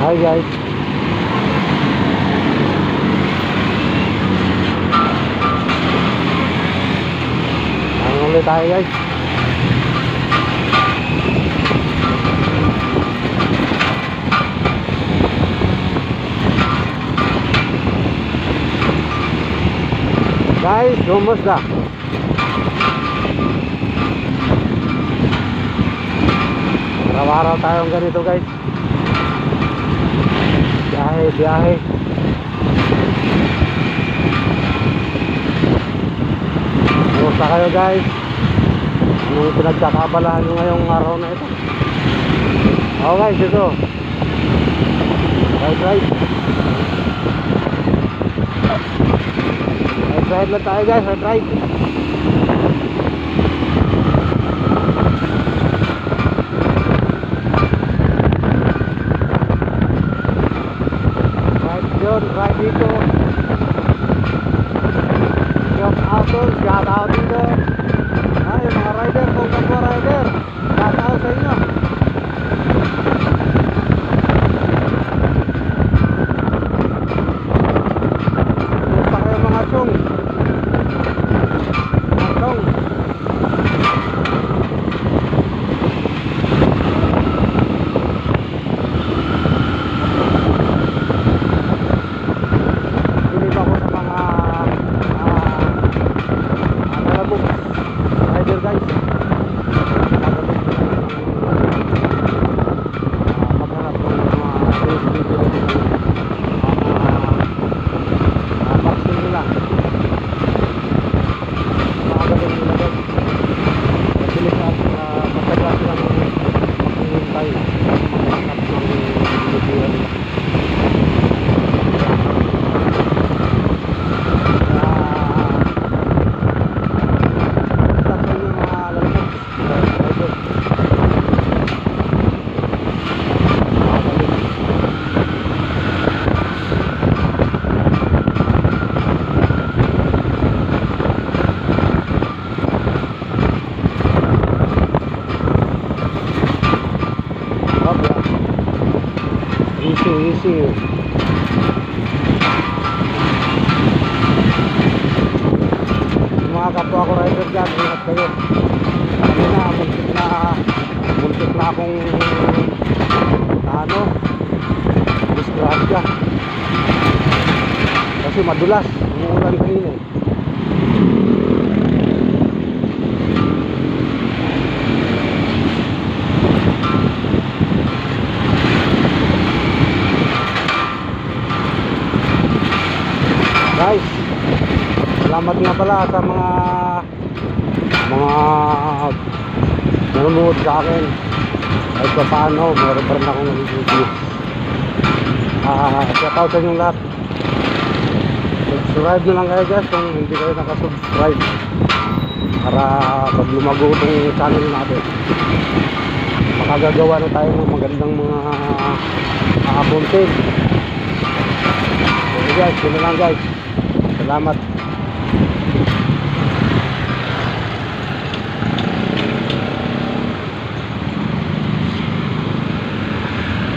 Hi guys. Ano ulit tayo guys? Guys, kumusta? Araw-araw tayong ganito guys. Biyahe. Kumusta kayo guys? Anong pinagkakabalahan nyo ngayong araw na ito? Oo guys, ito. Right, right. Right, right lang tayo guys, right. Right yun, right dito. Shout out doon, shout out Thank you. Easy, easy. Mga kapwa ko rider dyan, ingat kayo. Ano na, muntik na, muntik na akong, ano, disgrasya. Kasi madulas, umuulan kanina eh. Guys, salamat nga pala sa mga mga nanonood sa akin. Kahit pa paano, meron pa rin akong nag-video. Ah, shout out sa inyong lahat. Subscribe na lang kayo guys kung hindi kayo nakasubscribe. Para pag lumago itong channel natin, makagagawa na tayo ng magandang mga uh, content. Okay guys, yun lang guys. Salamat.